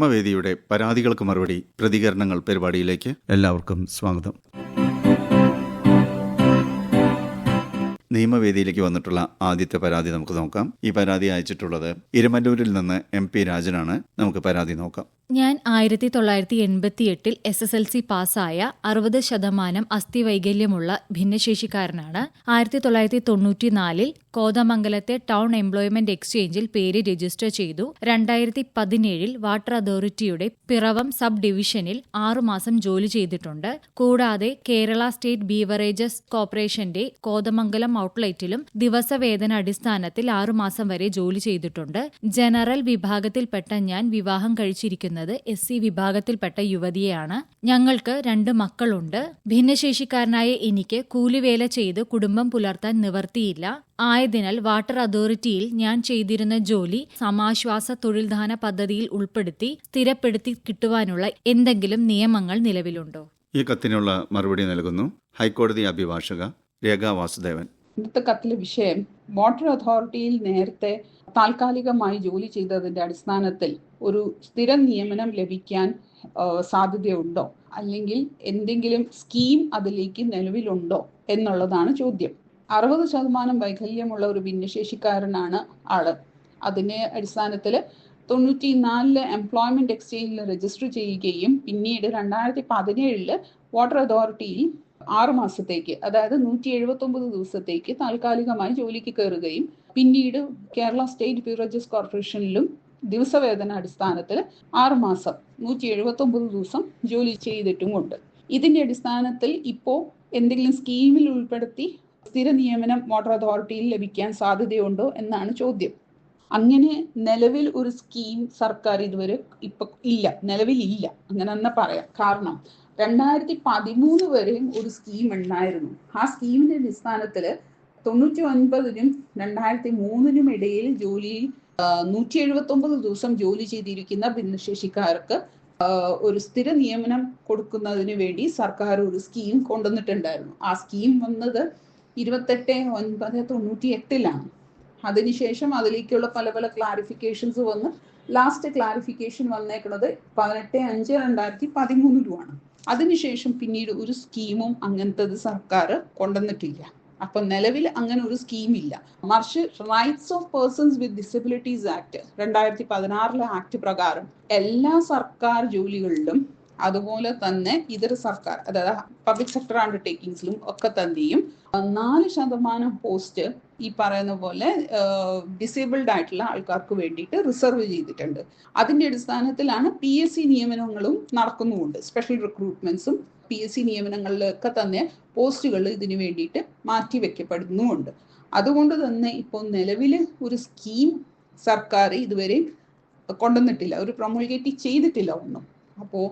നിയമവേദിയുടെ പരാതികൾക്ക് മറുപടി പ്രതികരണങ്ങൾ പരിപാടിയിലേക്ക് എല്ലാവർക്കും സ്വാഗതം. നിയമവേദിയിലേക്ക് വന്നിട്ടുള്ള ആദ്യത്തെ പരാതി നമുക്ക് നോക്കാം. ഈ പരാതി അയച്ചിട്ടുള്ളത് ഇരുമല്ലൂരിൽ നിന്ന് എം പി രാജനാണ്. നമുക്ക് പരാതി നോക്കാം. ഞാൻ ആയിരത്തി തൊള്ളായിരത്തി എൺപത്തി എട്ടിൽ എസ് എസ് എൽ സി പാസ്സായ അറുപത് ശതമാനം അസ്ഥിവൈകല്യമുള്ള ഭിന്നശേഷിക്കാരനാണ്. ആയിരത്തി തൊള്ളായിരത്തി തൊണ്ണൂറ്റിനാലിൽ കോതമംഗലത്തെ ടൗൺ എംപ്ലോയ്മെന്റ് എക്സ്ചേഞ്ചിൽ പേര് രജിസ്റ്റർ ചെയ്തു. രണ്ടായിരത്തി പതിനേഴിൽ വാട്ടർ അതോറിറ്റിയുടെ പിറവം സബ് ഡിവിഷനിൽ ആറുമാസം ജോലി ചെയ്തിട്ടുണ്ട്. കൂടാതെ കേരള സ്റ്റേറ്റ് ബീവറേജസ് കോർപ്പറേഷന്റെ കോതമംഗലം ഔട്ട്ലെറ്റിലും ദിവസവേതന അടിസ്ഥാനത്തിൽ ആറുമാസം വരെ ജോലി ചെയ്തിട്ടുണ്ട്. ജനറൽ വിഭാഗത്തിൽപ്പെട്ട ഞാൻ വിവാഹം കഴിച്ചിരിക്കുന്നത് എസ് സി വിഭാഗത്തിൽപ്പെട്ട യുവതിയെയാണ്. ഞങ്ങൾക്ക് രണ്ട് മക്കളുണ്ട്. ഭിന്നശേഷിക്കാരനായ എനിക്ക് കൂലിവേല ചെയ്ത് കുടുംബം പുലർത്താൻ നിവർത്തിയില്ല ആയതിനാൽ വാട്ടർ അതോറിറ്റിയിൽ ഞാൻ ചെയ്തിരുന്ന ജോലി സമാശ്വാസ തൊഴിൽദാന പദ്ധതിയിൽ ഉൾപ്പെടുത്തി സ്ഥിരപ്പെടുത്തി കിട്ടുവാനുള്ള എന്തെങ്കിലും നിയമങ്ങൾ നിലവിലുണ്ടോ? ഈ കത്തിനുള്ള മറുപടി നൽകുന്നു ഹൈക്കോടതി അഭിഭാഷക രേഖ വാസുദേവൻ. ഇന്നത്തെ കത്തിലെ വിഷയം വാട്ടർ അതോറിറ്റിയിൽ നേരത്തെ താൽക്കാലികമായി ജോലി ചെയ്തതിന്റെ അടിസ്ഥാനത്തിൽ ഒരു സ്ഥിര നിയമനം ലഭിക്കാൻ സാധ്യതയുണ്ടോ? അല്ലെങ്കിൽ എന്തെങ്കിലും സ്കീം അതിലേക്ക് നിലവിലുണ്ടോ എന്നുള്ളതാണ് ചോദ്യം. അറുപത് ശതമാനം വൈകല്യമുള്ള ഒരു ഭിന്നശേഷിക്കാരനാണ് ആൾ. അതിനെ അടിസ്ഥാനത്തിൽ തൊണ്ണൂറ്റി നാലിൽ എംപ്ലോയ്മെന്റ് എക്സ്ചേഞ്ചിൽ രജിസ്റ്റർ ചെയ്യുകയും പിന്നീട് രണ്ടായിരത്തി പതിനേഴിൽ വാട്ടർ അതോറിറ്റിയിൽ ആറു മാസത്തേക്ക് അതായത് നൂറ്റി എഴുപത്തി ഒമ്പത് ദിവസത്തേക്ക് താൽക്കാലികമായി ജോലിക്ക് കയറുകയും പിന്നീട് കേരള സ്റ്റേറ്റ് ബീവറേജസ് കോർപ്പറേഷനിലും ദിവസവേതന അടിസ്ഥാനത്തിൽ ആറു മാസം നൂറ്റി എഴുപത്തി ഒമ്പത് ദിവസം ജോലി ചെയ്തിട്ടുമുണ്ട്. ഇതിന്റെ അടിസ്ഥാനത്തിൽ ഇപ്പോൾ എന്തെങ്കിലും സ്കീമിൽ ഉൾപ്പെടുത്തി സ്ഥിര നിയമനം വാട്ടർ അതോറിറ്റിയിൽ ലഭിക്കാൻ സാധ്യതയുണ്ടോ എന്നാണ് ചോദ്യം. അങ്ങനെ നിലവിൽ ഒരു സ്കീം സർക്കാർ ഇതുവരെ ഇപ്പൊ ഇല്ല നിലവിൽ ഇല്ല അങ്ങനെ തന്നെ പറയാം. കാരണം രണ്ടായിരത്തി പതിമൂന്ന് വരെയും ഒരു സ്കീം ഉണ്ടായിരുന്നു. ആ സ്കീമിന്റെ അടിസ്ഥാനത്തിൽ തൊണ്ണൂറ്റി ഒൻപതിനും രണ്ടായിരത്തി മൂന്നിനും ഇടയിൽ ജോലിയിൽ നൂറ്റി എഴുപത്തി ഒമ്പത് ദിവസം ജോലി ചെയ്തിരിക്കുന്ന ഭിന്നശേഷിക്കാർക്ക് ഒരു സ്ഥിര നിയമനം കൊടുക്കുന്നതിന് വേണ്ടി സർക്കാർ ഒരു സ്കീം കൊണ്ടുവന്നിട്ടുണ്ടായിരുന്നു. ആ സ്കീം വന്നത് ഇരുപത്തെട്ട് ഒൻപത് തൊണ്ണൂറ്റി എട്ടിലാണ് അതിനുശേഷം അതിലേക്കുള്ള പല പല ക്ലാരിഫിക്കേഷൻസ് വന്ന് ലാസ്റ്റ് ക്ലാരിഫിക്കേഷൻ വന്നേക്കുന്നത് പതിനെട്ട് അഞ്ച് രണ്ടായിരത്തി പതിമൂന്നിലുമാണ് അതിനുശേഷം പിന്നീട് ഒരു സ്കീമും അങ്ങനത്തെ സർക്കാർ കൊണ്ടുവന്നിട്ടില്ല. അപ്പൊ നിലവിൽ അങ്ങനെ ഒരു സ്കീം ഇല്ല. മറിച്ച് rights of persons with disabilities act രണ്ടായിരത്തി പതിനാറിലെ ആക്ട് പ്രകാരം എല്ലാ സർക്കാർ ജോലികളിലും അതുപോലെ തന്നെ ഇതര സർക്കാർ അതായത് പബ്ലിക് സെക്ടർ അണ്ടർടേക്കിങ്സിലും ഒക്കെ തന്നെയും നാല് ശതമാനം പോസ്റ്റ് ഈ പറയുന്ന പോലെ ഡിസേബിൾഡ് ആയിട്ടുള്ള ആൾക്കാർക്ക് വേണ്ടിയിട്ട് റിസർവ് ചെയ്തിട്ടുണ്ട്. അതിന്റെ അടിസ്ഥാനത്തിലാണ് പി എസ് സി നിയമനങ്ങളും നടക്കുന്നുമുണ്ട്. സ്പെഷ്യൽ റിക്രൂട്ട്മെന്റ്സും പി എസ് സി നിയമനങ്ങളിലൊക്കെ തന്നെ പോസ്റ്റുകൾ ഇതിനു വേണ്ടിയിട്ട് മാറ്റി വെക്കപ്പെടുന്നുമുണ്ട്. അതുകൊണ്ട് തന്നെ ഇപ്പോൾ നിലവിൽ ഒരു സ്കീം സർക്കാർ ഇതുവരെ കൊണ്ടുവന്നിട്ടില്ല. ഒരു പ്രൊമോൾഗേറ്റ് ചെയ്തിട്ടില്ല ഒന്നും. അപ്പോൾ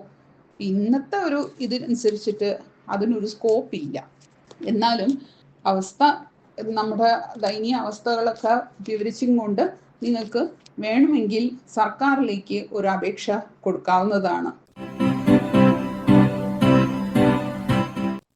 ഇന്നത്തെ ഒരു ഇതിനനുസരിച്ചിട്ട് അതിനൊരു സ്കോപ്പ് ഇല്ല. എന്നാലും അവസ്ഥ നമ്മുടെ ദയനീയ അവസ്ഥകളൊക്കെ വിവരിച്ചും കൊണ്ട് നിങ്ങൾക്ക് വേണമെങ്കിൽ സർക്കാരിലേക്ക് ഒരു അപേക്ഷ കൊടുക്കാവുന്നതാണ്.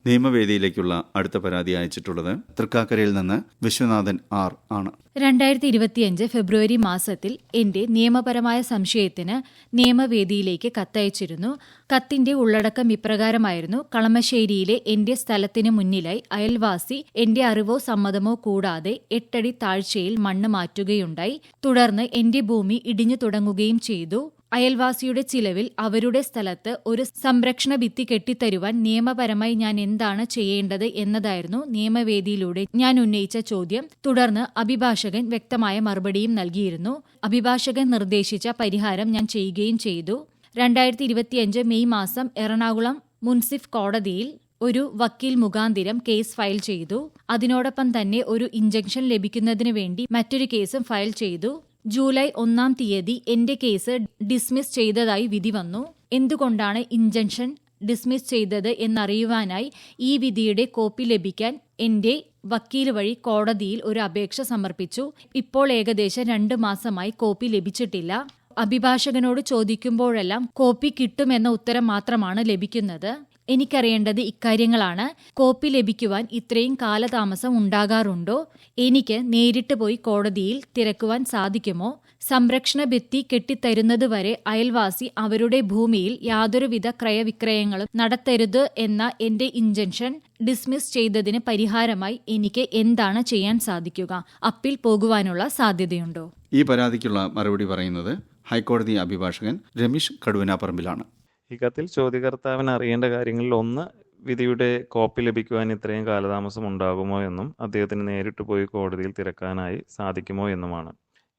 നിയമവേദിയിലേക്കുള്ള അടുത്ത പരാതി അയച്ചിട്ടുള്ളത് തൃക്കാക്കരയിൽ നിന്ന് വിശ്വനാഥൻ ആർ ആണ്. രണ്ടായിരത്തി ഇരുപത്തിയഞ്ച് ഫെബ്രുവരി മാസത്തിൽ എന്റെ നിയമപരമായ സംശയത്തിന് നിയമവേദിയിലേക്ക് കത്തയച്ചിരുന്നു. കത്തിന്റെ ഉള്ളടക്കം ഇപ്രകാരമായിരുന്നു. കളമശ്ശേരിയിലെ എന്റെ സ്ഥലത്തിന് മുന്നിലായി അയൽവാസി എന്റെ അറിവോ സമ്മതമോ കൂടാതെ എട്ടടി താഴ്ചയിൽ മണ്ണ് മാറ്റുകയുണ്ടായി. തുടർന്ന് എന്റെ ഭൂമി ഇടിഞ്ഞു തുടങ്ങുകയും ചെയ്തു. അയൽവാസിയുടെ ചിലവിൽ അവരുടെ സ്ഥലത്ത് ഒരു സംരക്ഷണ ഭിത്തി കെട്ടിത്തരുവാൻ നിയമപരമായി ഞാൻ എന്താണ് ചെയ്യേണ്ടത് എന്നതായിരുന്നു നിയമവേദിയിലൂടെ ഞാൻ ഉന്നയിച്ച ചോദ്യം. തുടർന്ന് അഭിഭാഷകൻ വ്യക്തമായ മറുപടിയും നൽകിയിരുന്നു. അഭിഭാഷകൻ നിർദ്ദേശിച്ച പരിഹാരം ഞാൻ ചെയ്യുകയും ചെയ്തു. രണ്ടായിരത്തി ഇരുപത്തിയഞ്ച് മെയ് മാസം എറണാകുളം മുൻസിഫ് കോടതിയിൽ ഒരു വക്കീൽ മുഖാന്തിരം കേസ് ഫയൽ ചെയ്തു. അതിനോടൊപ്പം തന്നെ ഒരു ഇഞ്ചക്ഷൻ ലഭിക്കുന്നതിന് വേണ്ടി മറ്റൊരു കേസും ഫയൽ ചെയ്തു. ജൂലൈ ഒന്നാം തീയതി എന്റെ കേസ് ഡിസ്മിസ് ചെയ്തതായി വിധി വന്നു. എന്തുകൊണ്ടാണ് ഇഞ്ചൻഷൻ ഡിസ്മിസ് ചെയ്തത് എന്നറിയുവാനായി ഈ വിധിയുടെ കോപ്പി ലഭിക്കാൻ എന്റെ വക്കീൽ വഴി കോടതിയിൽ ഒരു അപേക്ഷ സമർപ്പിച്ചു. ഇപ്പോൾ ഏകദേശം രണ്ട് മാസമായി കോപ്പി ലഭിച്ചിട്ടില്ല. അഭിഭാഷകനോട് ചോദിക്കുമ്പോഴെല്ലാം കോപ്പി കിട്ടുമെന്ന ഉത്തരം മാത്രമാണ് ലഭിക്കുന്നത്. എനിക്കറിയേണ്ടത് ഇക്കാര്യങ്ങളാണ്. കോപ്പി ലഭിക്കുവാൻ ഇത്രയും കാലതാമസം ഉണ്ടാകാറുണ്ടോ? എനിക്ക് നേരിട്ട് പോയി കോടതിയിൽ തിരക്കുവാൻ സാധിക്കുമോ? സംരക്ഷണ ഭിത്തി കെട്ടിത്തരുന്നതുവരെ അയൽവാസി അവരുടെ ഭൂമിയിൽ യാതൊരുവിധ ക്രയവിക്രയങ്ങളും നടത്തരുത് എന്ന എന്റെ ഇൻജൻഷൻ ഡിസ്മിസ് ചെയ്തതിന് പരിഹാരമായി എനിക്ക് എന്താണ് ചെയ്യാൻ സാധിക്കുക? അപ്പീൽ പോകുവാനുള്ള സാധ്യതയുണ്ടോ? ഈ പരാതിക്കുള്ള മറുപടി പറയുന്നത് ഹൈക്കോടതി അഭിഭാഷകൻ രമേശ് കടുവനാപ്പറമ്പിലാണ്. ഈ കത്തിൽ ചോദ്യകർത്താവിന് അറിയേണ്ട കാര്യങ്ങളിൽ ഒന്ന് വിധിയുടെ കോപ്പി ലഭിക്കുവാൻ ഇത്രയും കാലതാമസം ഉണ്ടാകുമോ എന്നും അദ്ദേഹത്തിന് നേരിട്ട് പോയി കോടതിയിൽ തിരക്കാനായി സാധിക്കുമോ എന്നുമാണ്.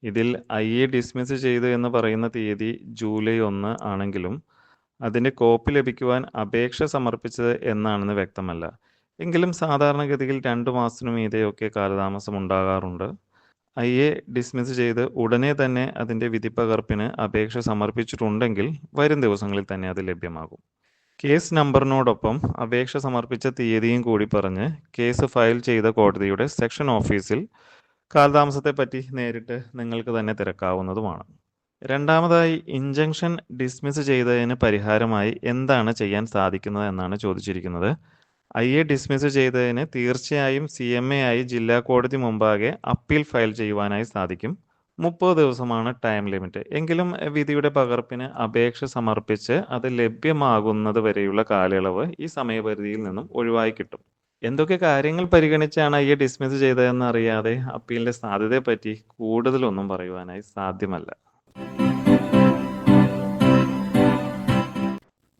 ഇതിൽ ഐ എ ഡിസ്മിസ് ചെയ്തു എന്ന് പറയുന്ന തീയതി ജൂലൈ ഒന്ന് ആണെങ്കിലും അതിന്റെ കോപ്പി ലഭിക്കുവാൻ അപേക്ഷ സമർപ്പിച്ചത് എന്നാണെന്ന് വ്യക്തമല്ല. എങ്കിലും സാധാരണഗതിയിൽ രണ്ടു മാസത്തിനു മീതെയൊക്കെ കാലതാമസം ഉണ്ടാകാറുണ്ട്. ഐ എ ഡിസ്മിസ് ചെയ്ത് ഉടനെ തന്നെ അതിന്റെ വിധിപ്പകർപ്പിന് അപേക്ഷ സമർപ്പിച്ചിട്ടുണ്ടെങ്കിൽ വരും ദിവസങ്ങളിൽ തന്നെ അത് ലഭ്യമാകും. കേസ് നമ്പറിനോടൊപ്പം അപേക്ഷ സമർപ്പിച്ച തീയതിയും കൂടി പറഞ്ഞ് കേസ് ഫയൽ ചെയ്ത കോടതിയുടെ സെക്ഷൻ ഓഫീസിൽ കാലതാമസത്തെപ്പറ്റി നേരിട്ട് നിങ്ങൾക്ക് തന്നെ തിരക്കാവുന്നതുമാണ്. രണ്ടാമതായി ഇഞ്ചക്ഷൻ ഡിസ്മിസ് ചെയ്തതിന് പരിഹാരമായി എന്താണ് ചെയ്യാൻ സാധിക്കുന്നത് എന്നാണ് ചോദിച്ചിരിക്കുന്നത്. ഐ എ ഡിസ്മിസ് ചെയ്തതിന് തീർച്ചയായും സി എം എ ആയി ജില്ലാ കോടതി മുമ്പാകെ അപ്പീൽ ഫയൽ ചെയ്യുവാനായി സാധിക്കും. മുപ്പത് ദിവസമാണ് ടൈം ലിമിറ്റ്. എങ്കിലും വിധിയുടെ പകർപ്പിന് അപേക്ഷ സമർപ്പിച്ച് അത് ലഭ്യമാകുന്നത് വരെയുള്ള കാലയളവ് ഈ സമയപരിധിയിൽ നിന്നും ഒഴിവായി കിട്ടും. എന്തൊക്കെ കാര്യങ്ങൾ പരിഗണിച്ചാണ് എ ഡിസ്മിസ് ചെയ്തതെന്ന് അറിയാതെ അപ്പീലിന്റെ സാധ്യതയെപ്പറ്റി കൂടുതലൊന്നും പറയുവാനായി സാധ്യമല്ല.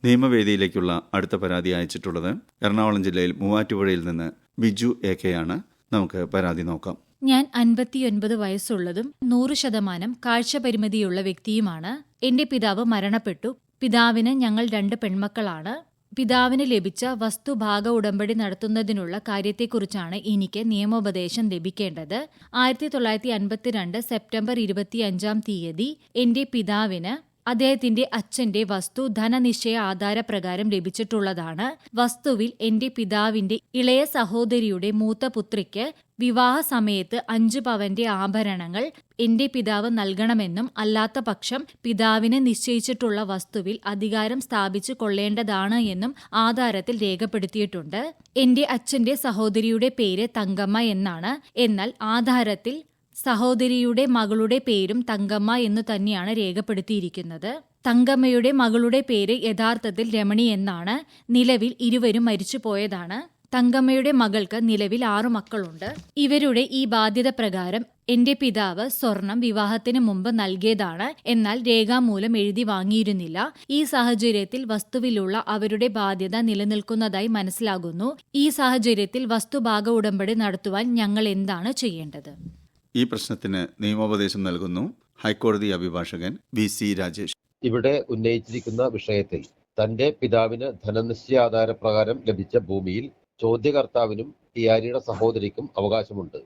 നിയമവേദിയിലേക്കുള്ള അടുത്ത പരാതി അയച്ചിട്ടുള്ളത് എറണാകുളം ജില്ലയിൽ മൂവാറ്റുപുഴയിൽ നിന്ന് ബിജു എ കെ ആണ്. നമുക്ക് പരാതി നോക്കാം. ഞാൻ അൻപത്തിയൊൻപത് വയസ്സുള്ളതും നൂറ് ശതമാനം കാഴ്ച പരിമിതിയുള്ള വ്യക്തിയുമാണ്. എന്റെ പിതാവ് മരണപ്പെട്ടു. പിതാവിന് ഞങ്ങൾ രണ്ട് പെൺമക്കളാണ്. പിതാവിന് ലഭിച്ച വസ്തുഭാഗ ഉടമ്പടി നടത്തുന്നതിനുള്ള കാര്യത്തെക്കുറിച്ചാണ് എനിക്ക് നിയമോപദേശം ലഭിക്കേണ്ടത്. ആയിരത്തി തൊള്ളായിരത്തി അൻപത്തിരണ്ട് സെപ്റ്റംബർ ഇരുപത്തിയഞ്ചാം തീയതി എന്റെ പിതാവിന് അദ്ദേഹത്തിന്റെ അച്ഛന്റെ വസ്തു ധനനിശ്ചയ ആധാരപ്രകാരം ലഭിച്ചിട്ടുള്ളതാണ്. വസ്തുവിൽ എന്റെ പിതാവിന്റെ ഇളയ സഹോദരിയുടെ മൂത്ത പുത്രിക്ക് വിവാഹ സമയത്ത് അഞ്ചു പവന്റെ ആഭരണങ്ങൾ എന്റെ പിതാവ് നൽകണമെന്നും അല്ലാത്ത പക്ഷം പിതാവിന് നിശ്ചയിച്ചിട്ടുള്ള വസ്തുവിൽ അധികാരം സ്ഥാപിച്ചു കൊള്ളേണ്ടതാണ് എന്നും ആധാരത്തിൽ രേഖപ്പെടുത്തിയിട്ടുണ്ട്. എന്റെ അച്ഛന്റെ സഹോദരിയുടെ പേര് തങ്കമ്മ എന്നാണ്. എന്നാൽ ആധാരത്തിൽ സഹോദരിയുടെ മകളുടെ പേരും തങ്കമ്മ എന്ന് തന്നെയാണ് രേഖപ്പെടുത്തിയിരിക്കുന്നത്. തങ്കമ്മയുടെ മകളുടെ പേര് യഥാർത്ഥത്തിൽ രമണി എന്നാണ്. നിലവിൽ ഇരുവരും മരിച്ചുപോയതാണ് തങ്കമ്മയുടെ മകൾക്ക് നിലവിൽ ആറു മക്കളുണ്ട്. ഇവരുടെ ഈ ബാധ്യത പ്രകാരം എന്റെ പിതാവ് സ്വർണം വിവാഹത്തിന് മുമ്പ് നൽകിയതാണ്. എന്നാൽ രേഖാമൂലം എഴുതി വാങ്ങിയിരുന്നില്ല. ഈ സാഹചര്യത്തിൽ വസ്തുവിലുള്ള അവരുടെ ബാധ്യത നിലനിൽക്കുന്നതായി മനസ്സിലാകുന്നു. ഈ സാഹചര്യത്തിൽ വസ്തുഭാഗ ഉടമ്പടി നടത്തുവാൻ ഞങ്ങൾ എന്താണ് ചെയ്യേണ്ടത്? ഈ പ്രശ്നത്തിന് നിയമോപദേശം നൽകുന്നു ഹൈക്കോടതി അഭിഭാഷകൻ വി സി രാജേഷ്. ഇവിടെ ഉന്നയിച്ചിരിക്കുന്ന വിഷയത്തിൽ തന്റെ പിതാവിന് ധനനിശ്ചയാധാര പ്രകാരം ലഭിച്ച ഭൂമിയിൽ ചോദ്യകർത്താവിനും ടിയാരിയുടെ സഹോദരിക്കും അവകാശമുണ്ട്.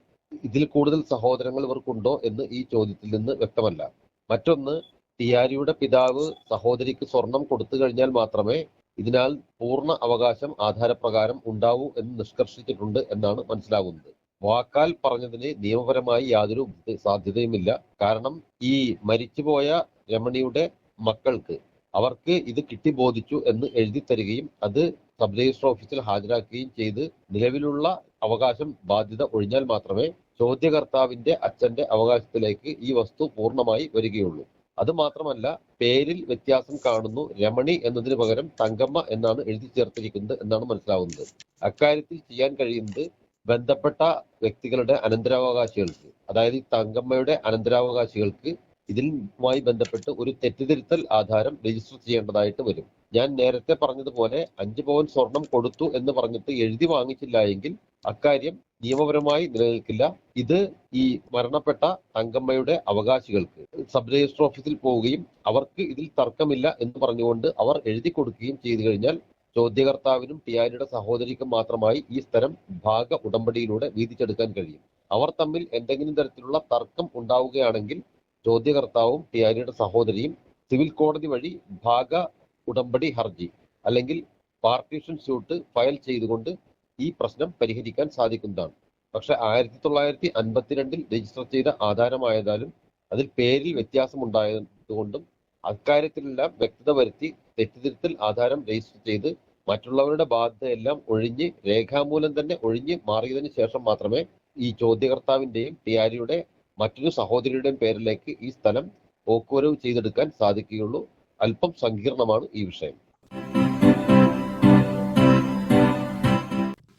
ഇതിൽ കൂടുതൽ സഹോദരങ്ങൾ ഇവർക്കുണ്ടോ എന്ന് ഈ ചോദ്യത്തിൽ നിന്ന് വ്യക്തമല്ല. മറ്റൊന്ന് ടിയാരിയുടെ പിതാവ് സഹോദരിക്ക് സ്വർണം കൊടുത്തു കഴിഞ്ഞാൽ മാത്രമേ ഇതിനാൽ പൂർണ അവകാശം ആധാരപ്രകാരം ഉണ്ടാവൂ എന്ന് നിഷ്കർഷിച്ചിട്ടുണ്ട് എന്നാണ് മനസ്സിലാകുന്നത്. വാക്കാൽ പറഞ്ഞതിന് നിയമപരമായി യാതൊരു സാധ്യതയുമില്ല. കാരണം ഈ മരിച്ചുപോയ രമണിയുടെ മക്കൾക്ക് അവർക്ക് ഇത് കിട്ടി ബോധിച്ചു എന്ന് എഴുതി തരികയും അത് സബ് രജിസ്റ്റർ ഓഫീസിൽ ഹാജരാക്കുകയും ചെയ്ത് നിലവിലുള്ള അവകാശം ബാധ്യത ഒഴിഞ്ഞാൽ മാത്രമേ ചോദ്യകർത്താവിന്റെ അച്ഛന്റെ അവകാശത്തിലേക്ക് ഈ വസ്തു പൂർണമായി വരികയുള്ളൂ. അത് മാത്രമല്ല പേരിൽ വ്യത്യാസം കാണുന്നു രമണി എന്നതിന് പകരം തങ്കമ്മ എന്നാണ് എഴുതി ചേർത്തിരിക്കുന്നത് എന്നാണ് മനസ്സിലാവുന്നത്. അക്കാര്യത്തിൽ ചെയ്യാൻ കഴിയുന്നത് ബന്ധപ്പെട്ട വ്യക്തികളുടെ അനന്തരാവകാശികൾക്ക് അതായത് ഈ തങ്കമ്മയുടെ അനന്തരാവകാശികൾക്ക് ഇതിലുമായി ബന്ധപ്പെട്ട് ഒരു തെറ്റിദ്ധരുത്തൽ ആധാരം രജിസ്റ്റർ ചെയ്യേണ്ടതായിട്ട് വരും. ഞാൻ നേരത്തെ പറഞ്ഞതുപോലെ അഞ്ച് പവൻ സ്വർണം കൊടുത്തു എന്ന് പറഞ്ഞിട്ട് എഴുതി വാങ്ങിച്ചില്ല എങ്കിൽ അക്കാര്യം നിയമപരമായി നിലനിൽക്കില്ല. ഇത് ഈ മരണപ്പെട്ട തങ്കമ്മയുടെ അവകാശികൾക്ക് സബ് രജിസ്റ്റർ ഓഫീസിൽ പോവുകയും അവർക്ക് ഇതിൽ തർക്കമില്ല എന്ന് പറഞ്ഞുകൊണ്ട് അവർ എഴുതി കൊടുക്കുകയും ചെയ്തു കഴിഞ്ഞാൽ ചോദ്യകർത്താവിനും ടിയാനിയുടെ സഹോദരിക്കും മാത്രമായി ഈ സ്ഥലം ഭാഗ ഉടമ്പടിയിലൂടെ വീതിച്ചെടുക്കാൻ കഴിയും. അവർ തമ്മിൽ എന്തെങ്കിലും തരത്തിലുള്ള തർക്കം ഉണ്ടാവുകയാണെങ്കിൽ ചോദ്യകർത്താവും ടിയാനിയുടെ സഹോദരിയും സിവിൽ കോടതി വഴി ഭാഗ ഉടമ്പടി ഹർജി അല്ലെങ്കിൽ പാർട്ടീഷൻ സ്യൂട്ട് ഫയൽ ചെയ്തുകൊണ്ട് ഈ പ്രശ്നം പരിഹരിക്കാൻ സാധിക്കുന്നതാണ്. പക്ഷെ ആയിരത്തി തൊള്ളായിരത്തി അൻപത്തിരണ്ടിൽ രജിസ്റ്റർ ചെയ്ത ആധാരമായതാലും അതിൽ പേരിൽ വ്യത്യാസമുണ്ടായതുകൊണ്ടും അക്കാര്യത്തിലെല്ലാം വ്യക്തത വരുത്തി തെറ്റിദ്ധരുത്തൽ ആധാരം രജിസ്റ്റർ ചെയ്ത് മറ്റുള്ളവരുടെ ബാധ്യതയെല്ലാം ഒഴിഞ്ഞ് രേഖാമൂലം തന്നെ ഒഴിഞ്ഞ് മാറിയതിന് ശേഷം മാത്രമേ ഈ ചോദ്യകർത്താവിന്റെയും ടിയാരിയുടെ മറ്റൊരു സഹോദരിയുടെയും പേരിലേക്ക് ഈ സ്ഥലം പോക്കുവരവ് ചെയ്തെടുക്കാൻ സാധിക്കുകയുള്ളൂ. അല്പം സങ്കീർണമാണ് ഈ വിഷയം.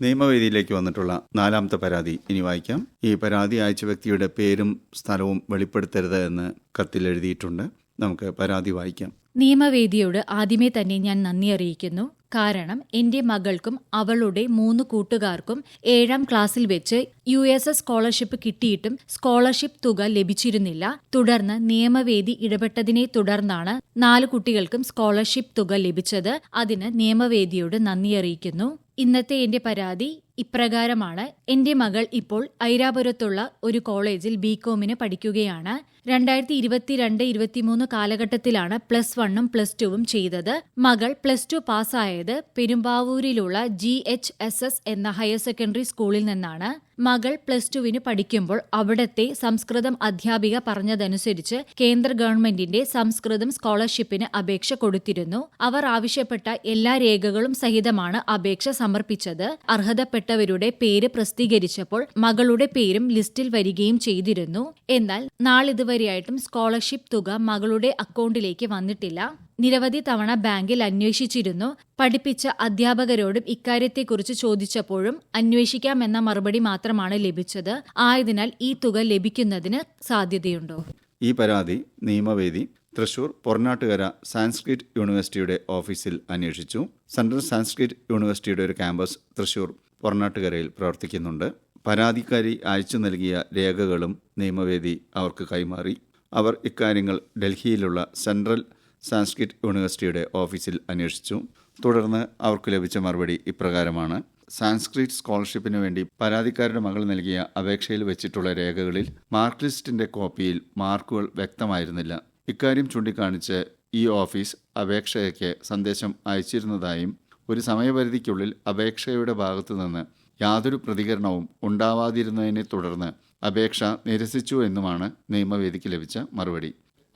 നിയമവേദിയിലേക്ക് വന്നിട്ടുള്ള നാലാമത്തെ പരാതി ഇനി വായിക്കാം. ഈ പരാതി അയച്ച വ്യക്തിയുടെ പേരും സ്ഥലവും വെളിപ്പെടുത്തരുത് എന്ന് കത്തിൽ എഴുതിയിട്ടുണ്ട്. നമുക്ക് പരാതി വായിക്കാം. നിയമവേദിയോട് ആദ്യമേ തന്നെ ഞാൻ നന്ദി അറിയിക്കുന്നു. കാരണം എന്റെ മകൾക്കും അവളുടെ മൂന്ന് കൂട്ടുകാർക്കും ഏഴാം ക്ലാസ്സിൽ വെച്ച് യു എസ് എസ് സ്കോളർഷിപ്പ് കിട്ടിയിട്ടും സ്കോളർഷിപ്പ് തുക ലഭിച്ചിരുന്നില്ല. തുടർന്ന് നിയമവേദി ഇടപെട്ടതിനെ തുടർന്നാണ് നാല് കുട്ടികൾക്കും സ്കോളർഷിപ്പ് തുക ലഭിച്ചത്. അതിന് നിയമവേദിയോട് നന്ദി അറിയിക്കുന്നു. ഇന്നത്തെ എന്റെ പരാതി ഇപ്രകാരമാണ്. എന്റെ മകൾ ഇപ്പോൾ ഐരാപുരത്തുള്ള ഒരു കോളേജിൽ ബികോമിന് പഠിക്കുകയാണ്. രണ്ടായിരത്തി ഇരുപത്തിരണ്ട് ഇരുപത്തിമൂന്ന് കാലഘട്ടത്തിലാണ് പ്ലസ് വണ്ണും പ്ലസ് ടുവും ചെയ്തത്. മകൾ പ്ലസ് ടു പാസ്സായത് പെരുമ്പാവൂരിലുള്ള ജി എച്ച് എസ് എസ് എന്ന ഹയർ സെക്കൻഡറി സ്കൂളിൽ നിന്നാണ്. മകൾ പ്ലസ് ടുവിന് പഠിക്കുമ്പോൾ അവിടത്തെ സംസ്കൃതം അധ്യാപിക പറഞ്ഞതനുസരിച്ച് കേന്ദ്ര ഗവൺമെന്റിന്റെ സംസ്കൃതം സ്കോളർഷിപ്പിന് അപേക്ഷ കൊടുത്തിരുന്നു. അവർ ആവശ്യപ്പെട്ട എല്ലാ രേഖകളും സഹിതമാണ് അപേക്ഷ സമർപ്പിച്ചത്. അർഹതപ്പെട്ടവരുടെ പേര് പ്രസിദ്ധീകരിച്ചപ്പോൾ മകളുടെ പേരും ലിസ്റ്റിൽ വരികയും ചെയ്തിരുന്നു. എന്നാൽ നാളിതുവരെയായിട്ടും സ്കോളർഷിപ്പ് തുക മകളുടെ അക്കൗണ്ടിലേക്ക് വന്നിട്ടില്ല. നിരവധി തവണ ബാങ്കിൽ അന്വേഷിച്ചിരുന്നു. പഠിപ്പിച്ച അധ്യാപകരോടും ഇക്കാര്യത്തെക്കുറിച്ച് ചോദിച്ചപ്പോഴും അന്വേഷിക്കാമെന്ന മറുപടി മാത്രമാണ് ലഭിച്ചത്. ആയതിനാൽ ഈ തുക ലഭിക്കുന്നതിന് സാധ്യതയുണ്ടോ? ഈ പരാതി നിയമവേദി തൃശൂർ പൊറനാട്ടുകര സാൻസ്ക്രിറ്റ് യൂണിവേഴ്സിറ്റിയുടെ ഓഫീസിൽ അന്വേഷിച്ചു. സെൻട്രൽ സാൻസ്ക്രിറ്റ് യൂണിവേഴ്സിറ്റിയുടെ ഒരു ക്യാമ്പസ് തൃശൂർ പൊറനാട്ടുകരയിൽ പ്രവർത്തിക്കുന്നുണ്ട്. പരാതിക്കാരി അയച്ചു നൽകിയ രേഖകളും നിയമവേദി അവർക്ക് കൈമാറി. അവർ ഇക്കാര്യങ്ങൾ ഡൽഹിയിലുള്ള സെൻട്രൽ സാൻസ്ക്രിറ്റ് യൂണിവേഴ്സിറ്റിയുടെ ഓഫീസിൽ അന്വേഷിച്ചു. തുടർന്ന് അവർക്ക് ലഭിച്ച മറുപടി ഇപ്രകാരമാണ്. സാൻസ്ക്രിറ്റ് സ്കോളർഷിപ്പിന് വേണ്ടി പരാതിക്കാരുടെ മകൾ നൽകിയ അപേക്ഷയിൽ വെച്ചിട്ടുള്ള രേഖകളിൽ മാർക്ക് ലിസ്റ്റിന്റെ കോപ്പിയിൽ മാർക്കുകൾ വ്യക്തമായിരുന്നില്ല. ഇക്കാര്യം ചൂണ്ടിക്കാണിച്ച് ഈ ഓഫീസ് അപേക്ഷയ്ക്ക് സന്ദേശം അയച്ചിരുന്നതായും ഒരു സമയപരിധിക്കുള്ളിൽ അപേക്ഷയുടെ ഭാഗത്തു നിന്ന് യാതൊരു പ്രതികരണവും ഉണ്ടാവാതിരുന്നതിനെ തുടർന്ന് അപേക്ഷ നിരസിച്ചു എന്നുമാണ് നിയമവേദിക്ക് ലഭിച്ച മറുപടി.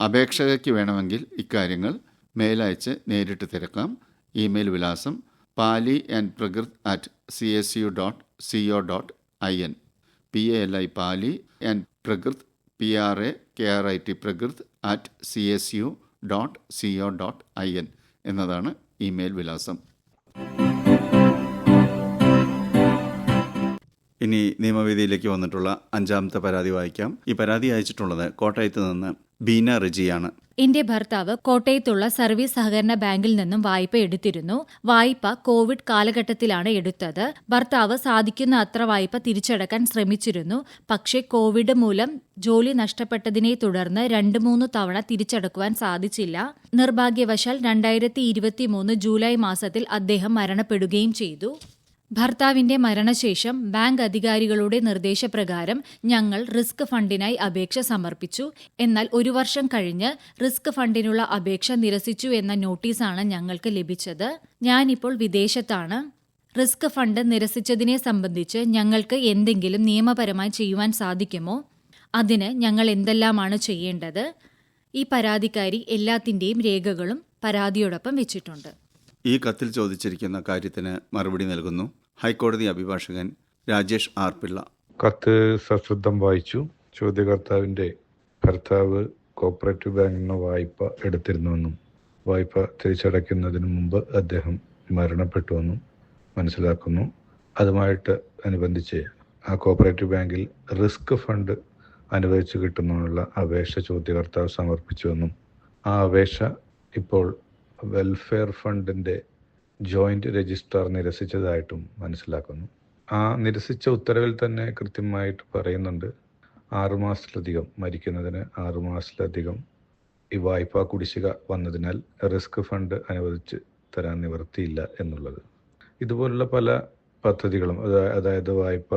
അപേക്ഷകയ്ക്ക് വേണമെങ്കിൽ ഇക്കാര്യങ്ങൾ മെയിലയച്ച് നേരിട്ട് തിരക്കാം. ഇമെയിൽ വിലാസം Pali and Prakrit at C S U dot C O dot I N P A L I Pali and Prakrit P R A K R I T Prakrit at C S U dot C O dot I N എന്നതാണ് email വിലാസം. ഇനി നിയമവേദിയിലേക്ക് വന്നിട്ടുള്ള അഞ്ചാമത്തെ പരാതി വായിക്കാം. ഈ പരാതി അയച്ചിട്ടുള്ളത് കോട്ടയത്ത് നിന്ന് ബീന റിജിയാണ്. എന്റെ ഭർത്താവ് കോട്ടയത്തുള്ള സർവീസ് സഹകരണ ബാങ്കിൽ നിന്നും വായ്പ എടുത്തിരുന്നു. വായ്പ കോവിഡ് കാലഘട്ടത്തിലാണ് എടുത്തത്. ഭർത്താവ് സാധിക്കുന്ന അത്ര വായ്പ തിരിച്ചടക്കാൻ ശ്രമിച്ചിരുന്നു. പക്ഷേ കോവിഡ് മൂലം ജോലി നഷ്ടപ്പെട്ടതിനെ തുടർന്ന് രണ്ടു മൂന്ന് തവണ തിരിച്ചടക്കുവാൻ സാധിച്ചില്ല. നിർഭാഗ്യവശാൽ രണ്ടായിരത്തി ജൂലൈ മാസത്തിൽ അദ്ദേഹം മരണപ്പെടുകയും ചെയ്തു. ഭർത്താവിന്റെ മരണശേഷം ബാങ്ക് അധികാരികളുടെ നിർദ്ദേശപ്രകാരം ഞങ്ങൾ റിസ്ക് ഫണ്ടിനായി അപേക്ഷ സമർപ്പിച്ചു. എന്നാൽ ഒരു വർഷം കഴിഞ്ഞ് റിസ്ക് ഫണ്ടിനുള്ള അപേക്ഷ നിരസിച്ചു എന്ന നോട്ടീസാണ് ഞങ്ങൾക്ക് ലഭിച്ചത്. ഞാനിപ്പോൾ വിദേശത്താണ്. റിസ്ക് ഫണ്ട് നിരസിച്ചതിനെ സംബന്ധിച്ച് ഞങ്ങൾക്ക് എന്തെങ്കിലും നിയമപരമായി ചെയ്യുവാൻ സാധിക്കുമോ? അതിന് ഞങ്ങൾ എന്തെല്ലാമാണ് ചെയ്യേണ്ടത്? ഈ പരാതിക്കാരി എല്ലാത്തിന്റെയും രേഖകളും പരാതിയോടൊപ്പം വെച്ചിട്ടുണ്ട്. ഈ കത്തിൽ ചോദിച്ചിരിക്കുന്ന കാര്യത്തിന് മറുപടി നൽകുന്നു. ഹൈക്കോടതി അഭിഭാഷകൻ രാജേഷ് ആർ പിള്ള. കത്ത് സശ്രദ്ധം വായിച്ചു. ചോദ്യകർത്താവിന്റെ ഭർത്താവ് കോപ്പറേറ്റീവ് ബാങ്കിൽ നിന്ന് വായ്പ എടുത്തിരുന്നുവെന്നും വായ്പ തിരിച്ചടയ്ക്കുന്നതിന് മുമ്പ് അദ്ദേഹം മരണപ്പെട്ടുവെന്നും മനസ്സിലാക്കുന്നു. അതുമായിട്ട് അനുബന്ധിച്ച് ആ കോപ്പറേറ്റീവ് ബാങ്കിൽ റിസ്ക് ഫണ്ട് അനുവദിച്ചു കിട്ടുന്നതിനുള്ള അപേക്ഷ ചോദ്യകർത്താവ് സമർപ്പിച്ചുവെന്നും ആ അപേക്ഷ ഇപ്പോൾ വെൽഫെയർ ഫണ്ടിന്റെ ജോയിന്റ് രജിസ്ട്രാർ നിരസിച്ചതായിട്ടും മനസ്സിലാക്കുന്നു. ആ നിരസിച്ച ഉത്തരവിൽ തന്നെ കൃത്യമായിട്ട് പറയുന്നുണ്ട് ആറുമാസത്തിലധികം മരിക്കുന്നതിന് ആറുമാസത്തിലധികം ഈ വായ്പാ കുടിശ്ശിക വന്നതിനാൽ റിസ്ക് ഫണ്ട് അനുവദിച്ച് തരാൻ നിവൃത്തിയില്ല എന്നുള്ളത്. ഇതുപോലുള്ള പല പദ്ധതികളും അതായത് വായ്പ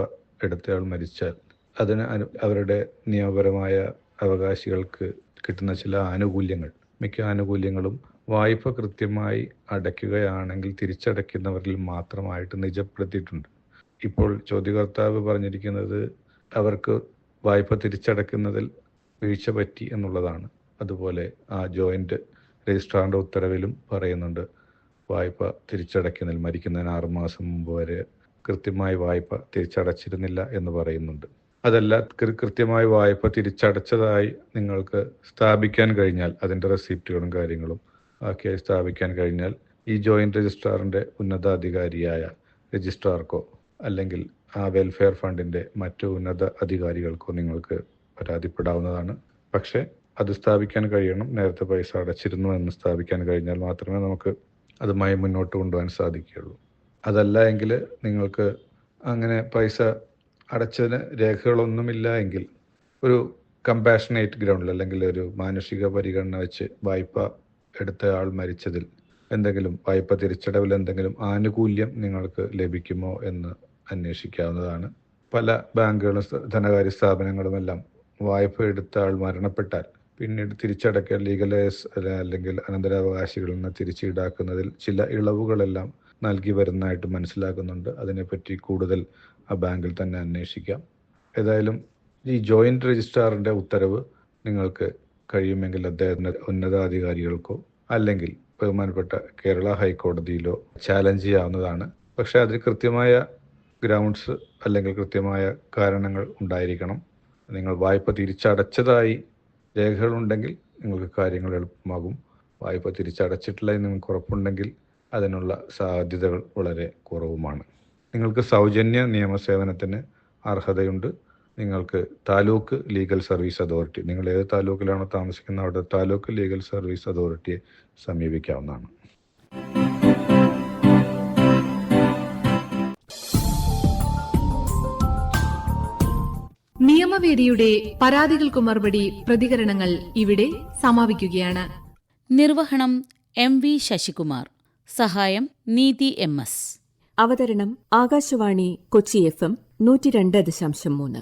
എടുത്തയാൾ മരിച്ചാൽ അതിന് അവരുടെ നിയമപരമായ അവകാശികൾക്ക് കിട്ടുന്ന ചില ആനുകൂല്യങ്ങൾ മിക്ക ആനുകൂല്യങ്ങളും വായ്പ കൃത്യമായി അടയ്ക്കുകയാണെങ്കിൽ തിരിച്ചടയ്ക്കുന്നവരിൽ മാത്രമായിട്ട് നിജപ്പെടുത്തിയിട്ടുണ്ട്. ഇപ്പോൾ ചോദ്യകർത്താവ് പറഞ്ഞിരിക്കുന്നത് അവർക്ക് വായ്പ തിരിച്ചടയ്ക്കുന്നതിൽ വീഴ്ച പറ്റി എന്നുള്ളതാണ്. അതുപോലെ ആ ജോയിന്റ് രജിസ്ട്രാറിന്റെ ഉത്തരവിലും പറയുന്നുണ്ട് വായ്പ തിരിച്ചടയ്ക്കുന്നതിൽ മരിക്കുന്നതിന് ആറുമാസം മുമ്പ് വരെ കൃത്യമായി വായ്പ തിരിച്ചടച്ചിരുന്നില്ല എന്ന് പറയുന്നുണ്ട്. അതല്ല കൃത്യമായി വായ്പ തിരിച്ചടച്ചതായി നിങ്ങൾക്ക് സ്ഥാപിക്കാൻ കഴിഞ്ഞാൽ അതിന്റെ റെസിപ്റ്റുകളും കാര്യങ്ങളും ഒക്കെയായി സ്ഥാപിക്കാൻ കഴിഞ്ഞാൽ ഈ ജോയിന്റ് രജിസ്ട്രാറിന്റെ ഉന്നതാധികാരിയായ രജിസ്ട്രാർക്കോ അല്ലെങ്കിൽ ആ വെൽഫെയർ ഫണ്ടിന്റെ മറ്റു ഉന്നത അധികാരികൾക്കോ നിങ്ങൾക്ക് പരാതിപ്പെടാവുന്നതാണ്. പക്ഷേ അത് സ്ഥാപിക്കാൻ കഴിയണം. നേരത്തെ പൈസ അടച്ചിരുന്നു എന്ന് സ്ഥാപിക്കാൻ കഴിഞ്ഞാൽ മാത്രമേ നമുക്ക് അതുമായി മുന്നോട്ട് കൊണ്ടുപോകാൻ സാധിക്കുകയുള്ളൂ. അതല്ല എങ്കിൽ നിങ്ങൾക്ക് അങ്ങനെ പൈസ അടച്ചതിന് രേഖകളൊന്നുമില്ല എങ്കിൽ ഒരു കമ്പാഷനേറ്റ് ഗ്രൗണ്ടിൽ അല്ലെങ്കിൽ ഒരു മാനുഷിക പരിഗണന വെച്ച് വായ്പ എടുത്ത ആൾ മരിച്ചതിൽ എന്തെങ്കിലും വായ്പ തിരിച്ചടവിൽ എന്തെങ്കിലും ആനുകൂല്യം നിങ്ങൾക്ക് ലഭിക്കുമോ എന്ന് അന്വേഷിക്കാവുന്നതാണ്. പല ബാങ്കുകളും ധനകാര്യ സ്ഥാപനങ്ങളുമെല്ലാം വായ്പ എടുത്ത ആൾ മരണപ്പെട്ടാൽ പിന്നീട് തിരിച്ചടയ്ക്കാൻ ലീഗലൈസ് അല്ലെങ്കിൽ അനന്തരാവകാശികളിൽ നിന്ന് തിരിച്ചു ഈടാക്കുന്നതിൽ ചില ഇളവുകളെല്ലാം നൽകി വരുന്നതായിട്ട് മനസ്സിലാക്കുന്നുണ്ട്. അതിനെപ്പറ്റി കൂടുതൽ ആ ബാങ്കിൽ തന്നെ അന്വേഷിക്കാം. ഏതായാലും ഈ ജോയിന്റ് രജിസ്ട്രാറിന്റെ ഉത്തരവ് നിങ്ങൾക്ക് കഴിയുമെങ്കിൽ അദ്ദേഹത്തിന്റെ ഉന്നതാധികാരികൾക്കോ അല്ലെങ്കിൽ ബഹുമാനപ്പെട്ട കേരള ഹൈക്കോടതിയിലോ ചാലഞ്ച് ചെയ്യാവുന്നതാണ്. പക്ഷേ അതിന് കൃത്യമായ ഗ്രൗണ്ട്സ് അല്ലെങ്കിൽ കൃത്യമായ കാരണങ്ങൾ ഉണ്ടായിരിക്കണം. നിങ്ങൾ വായ്പ തിരിച്ചടച്ചതായി രേഖകളുണ്ടെങ്കിൽ നിങ്ങൾക്ക് കാര്യങ്ങൾ എളുപ്പമാകും. വായ്പ തിരിച്ചടച്ചിട്ടില്ല എന്ന് നിങ്ങൾക്ക് ഉറപ്പുണ്ടെങ്കിൽ അതിനുള്ള സാധ്യതകൾ വളരെ കുറവുമാണ്. നിങ്ങൾക്ക് സൗജന്യ നിയമസേവനത്തിന് അർഹതയുണ്ട്. നിങ്ങൾക്ക് താലൂക്ക് ലീഗൽ സർവീസ് അതോറിറ്റി നിങ്ങൾ ഏത് താലൂക്കിലാണോ താമസിക്കുന്നത് അവിടെ താലൂക്ക് ലീഗൽ സർവീസ് അതോറിറ്റിയെ സമീപിക്കാവുന്നതാണ്. നിയമവേദിയുടെ പരാതികൾക്ക് മറുപടി പ്രതികരണങ്ങൾ ഇവിടെ സമാപിക്കുകയാണ്. നിർവഹണം എം വി ശശികുമാർ. സഹായം നീതി എം എസ്. അവതരണം ആകാശവാണി കൊച്ചി എഫ് എം നൂറ്റി രണ്ട് ദശാംശം മൂന്ന്.